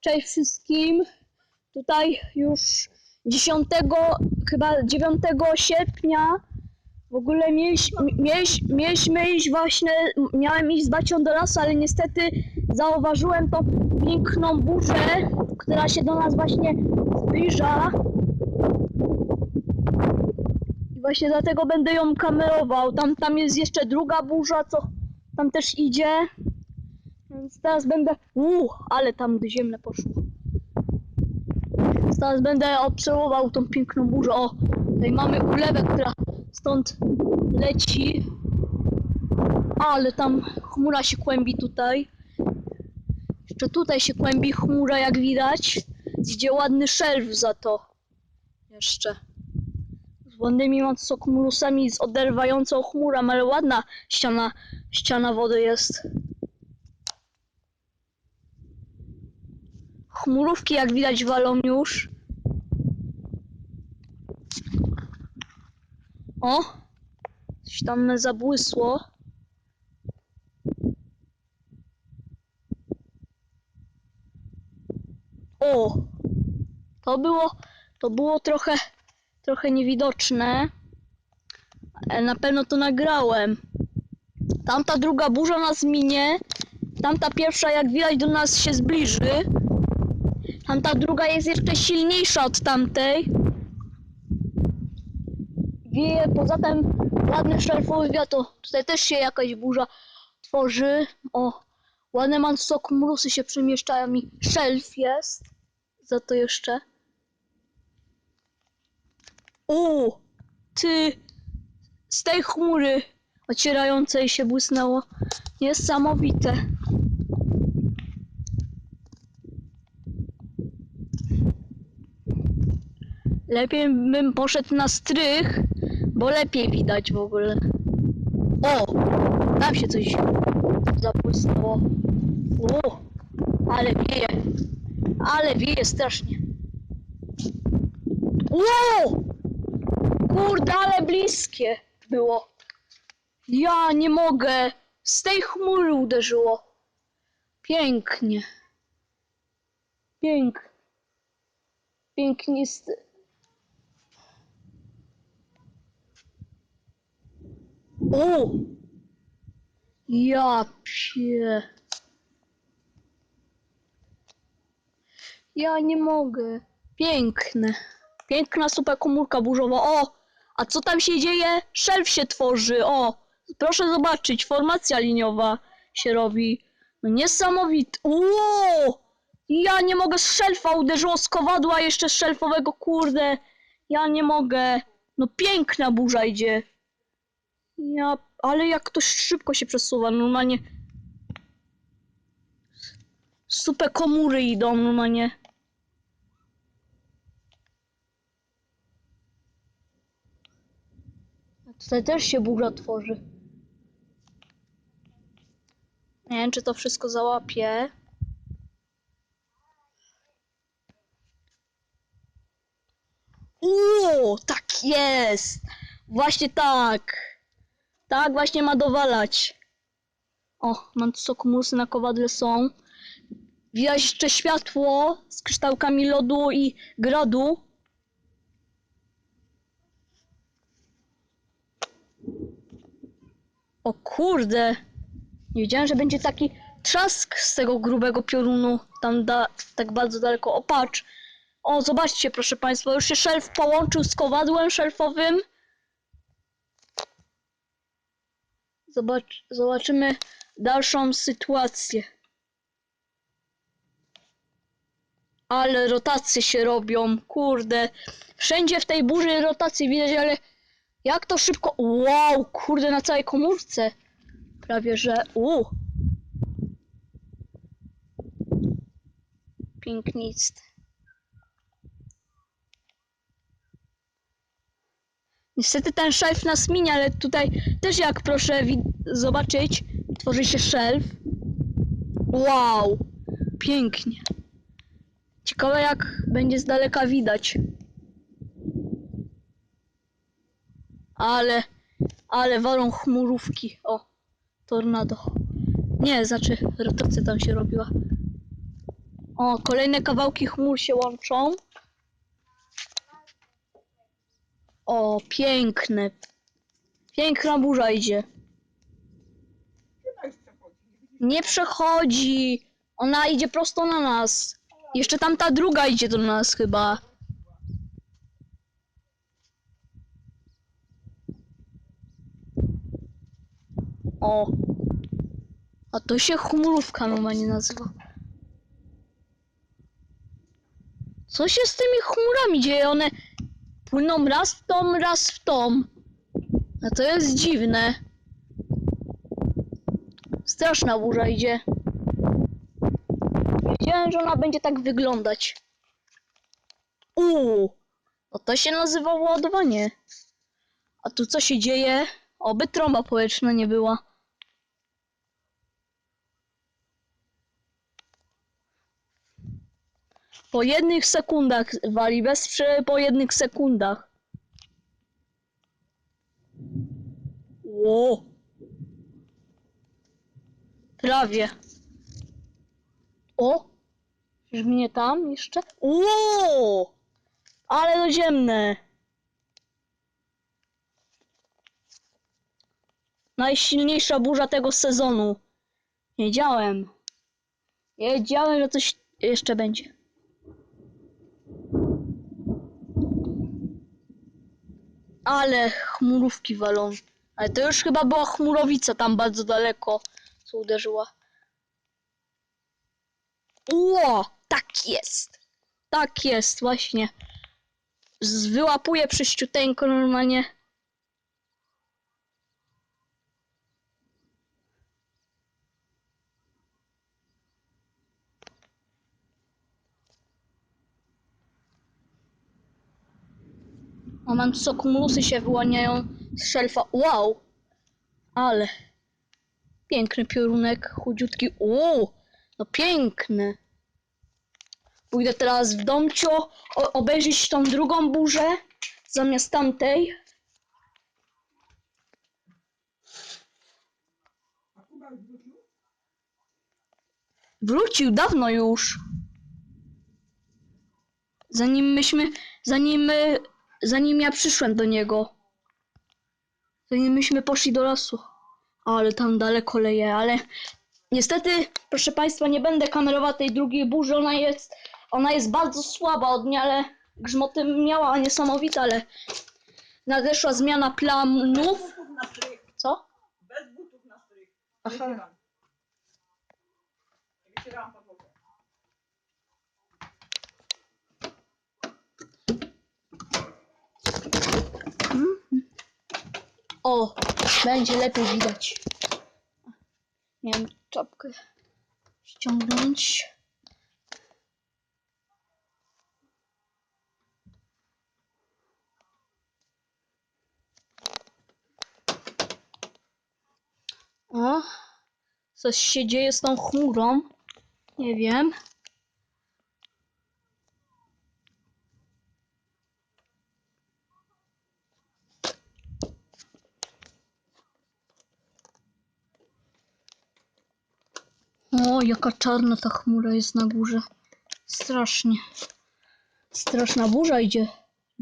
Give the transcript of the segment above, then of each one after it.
Cześć wszystkim. Tutaj już 10, chyba 9 sierpnia w ogóle mieliśmy, mieliś, mieliśmy iść właśnie, miałem iść z Bacią do lasu, ale niestety zauważyłem tą piękną burzę, która się do nas właśnie zbliża. I właśnie dlatego będę ją kamerował. Tam, tam jest jeszcze druga burza, co tam też idzie. Więc teraz będę. Uuu, ale tam ziemne poszło. Więc teraz będę obserwował tą piękną burzę. O, tutaj mamy ulewę, która stąd leci. Ale tam chmura się kłębi tutaj. Jeszcze tutaj się kłębi chmura, jak widać. Idzie ładny szelf za to. Jeszcze. Z ładnymi macokumurusami, z oderwającą chmurą, ale ładna ściana, ściana wody jest. Chmurówki jak widać walą już. O! Coś tam zabłysło. O! To było, to było trochę, trochę niewidoczne. Ale na pewno to nagrałem. Tamta druga burza nas minie. Tamta pierwsza, jak widać, do nas się zbliży. Tamta druga jest jeszcze silniejsza od tamtej. Wieje, poza tym ładny szarfowy wiatr. O, Tutaj też się jakaś burza tworzy. O, ładne mansokmrusy się przemieszczają i szelf jest. Za to jeszcze. U, ty, z tej chmury ocierającej się błysnęło. Niesamowite. Lepiej bym poszedł na strych, bo lepiej widać w ogóle. O! Tam się coś zabłysnęło. O! Ale wieje. Ale wieje strasznie. Ło! Kurde, ale bliskie było. Ja nie mogę. Z tej chmury uderzyło. Pięknie. Pięknie. Pięknisty. O! Ja pie. Ja nie mogę. Piękne. Piękna super komórka burzowa. O! A co tam się dzieje? Szelf się tworzy. O! Proszę zobaczyć. Formacja liniowa się robi. No niesamowite. Ło! Ja nie mogę z szelfa. Uderzyło z kowadła jeszcze z szelfowego. Kurde. Ja nie mogę. No piękna burza idzie. Ja, ale jak to szybko się przesuwa, normalnie. Super komury idą, normalnie. A tutaj też się burza tworzy. Nie wiem, czy to wszystko załapie. Uuu, tak jest! Właśnie tak! Tak właśnie ma dowalać. O, mam sokomusy na kowadle są. Widać jeszcze światło z kształkami lodu i gradu. O kurde! Nie wiedziałem, że będzie taki trzask z tego grubego piorunu tam da, tak bardzo daleko. O, patrz! O, zobaczcie, proszę Państwa, już się szelf połączył z kowadłem szelfowym. Zobacz, zobaczymy dalszą sytuację. Ale rotacje się robią, kurde. Wszędzie w tej burzy rotacje widać, ale jak to szybko. Wow, kurde, na całej komórce. Prawie że. U. Pięknisty. Niestety ten szelf nas minie, ale tutaj też jak proszę zobaczyć, tworzy się szelf. Wow, pięknie. Ciekawe jak będzie z daleka widać. Ale, ale walą chmurówki. O, tornado. Nie, znaczy rotacja tam się robiła. O, kolejne kawałki chmur się łączą. O, piękne. Piękna burza idzie. Nie przechodzi. Ona idzie prosto na nas. Jeszcze tamta druga idzie do nas chyba. O. A to się chmurówka normalnie nazywa. Co się z tymi chmurami dzieje? One płyną raz w tom, raz w tom. A to jest dziwne. Straszna burza idzie. Wiedziałem, że ona będzie tak wyglądać. Uuu, no to się nazywa ładowanie. A tu co się dzieje? Oby trąba powietrzna nie była. Po jednych sekundach wali, bez prze... po jednych sekundach. Ło. Prawie. O! Czyż mnie tam jeszcze? Ło! Ale doziemne. Najsilniejsza burza tego sezonu. Wiedziałem. Wiedziałem, że coś jeszcze będzie. Ale chmurówki walą. Ale to już chyba była chmurowica tam bardzo daleko, co uderzyła. Ło, tak jest. Tak jest, właśnie. Wyłapuję prześciuteńko normalnie. O, mam sokumlusy się wyłaniają z szelfa. Wow! Ale piękny piorunek, chudziutki. O, no piękny. Pójdę teraz w domcio obejrzeć tą drugą burzę zamiast tamtej. Wrócił dawno już. Zanim myśmy, zanim, my- zanim ja przyszłem do niego. Zanim myśmy poszli do lasu. Ale tam daleko leje, ale niestety, proszę Państwa, nie będę kamerował tej drugiej burzy. Ona jest, ona jest bardzo słaba od mnie, ale grzmoty miała niesamowite, ale nadeszła zmiana planów. Co? Bez butów na strych. Aha. Wycieram. Wycieram O, będzie lepiej widać. Miałem czapkę ściągnąć. O, coś się dzieje z tą chmurą. Nie wiem. O, jaka czarna ta chmura jest na górze. Strasznie. Straszna burza idzie.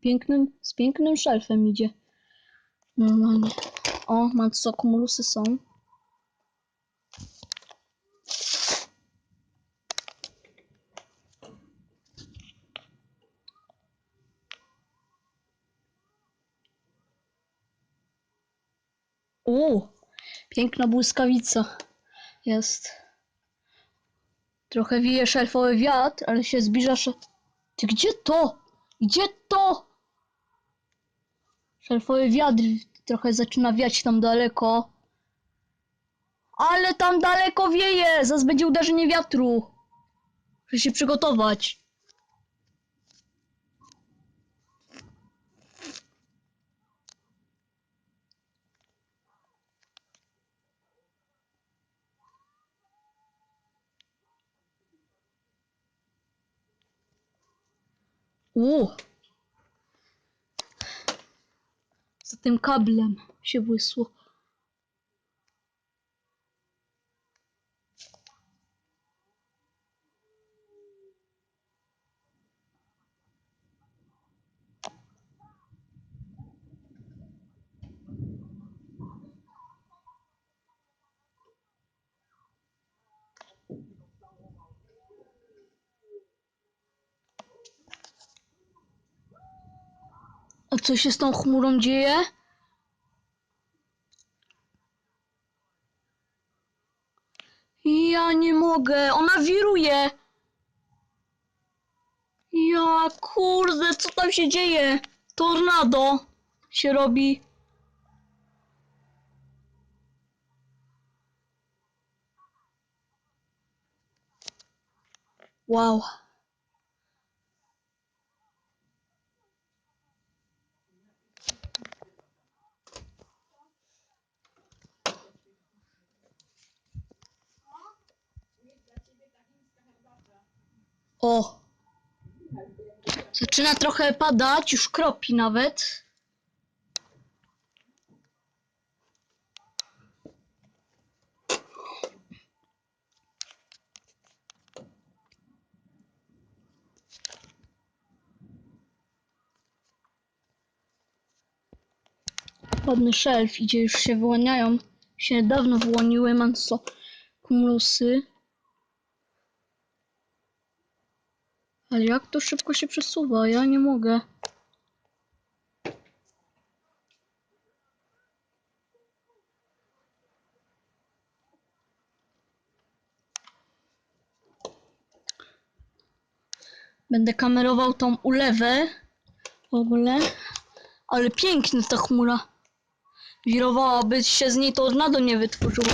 Pięknym, z pięknym szelfem idzie. Normalnie. O, mancokumulusy są. O, piękna błyskawica jest. Trochę wieje szelfowy wiatr, ale się zbliża sze... Ty gdzie to? Gdzie to? Szelfowy wiatr trochę zaczyna wiać tam daleko. Ale tam daleko wieje! Zaraz będzie uderzenie wiatru. Muszę się przygotować. U. Za tym kablem się błysło. Co się z tą chmurą dzieje? Ja nie mogę, ona wiruje. Ja kurde, co tam się dzieje? Tornado się robi. Wow. O! Zaczyna trochę padać, już kropi nawet. Ładny szelf idzie, już się wyłaniają. Się dawno wyłoniły manso kumulusy. Ale jak to szybko się przesuwa? Ja nie mogę. Będę kamerował tą ulewę. W ogóle. Ale piękna ta chmura. Wirowała, by się z niej tornado nie wytworzyło.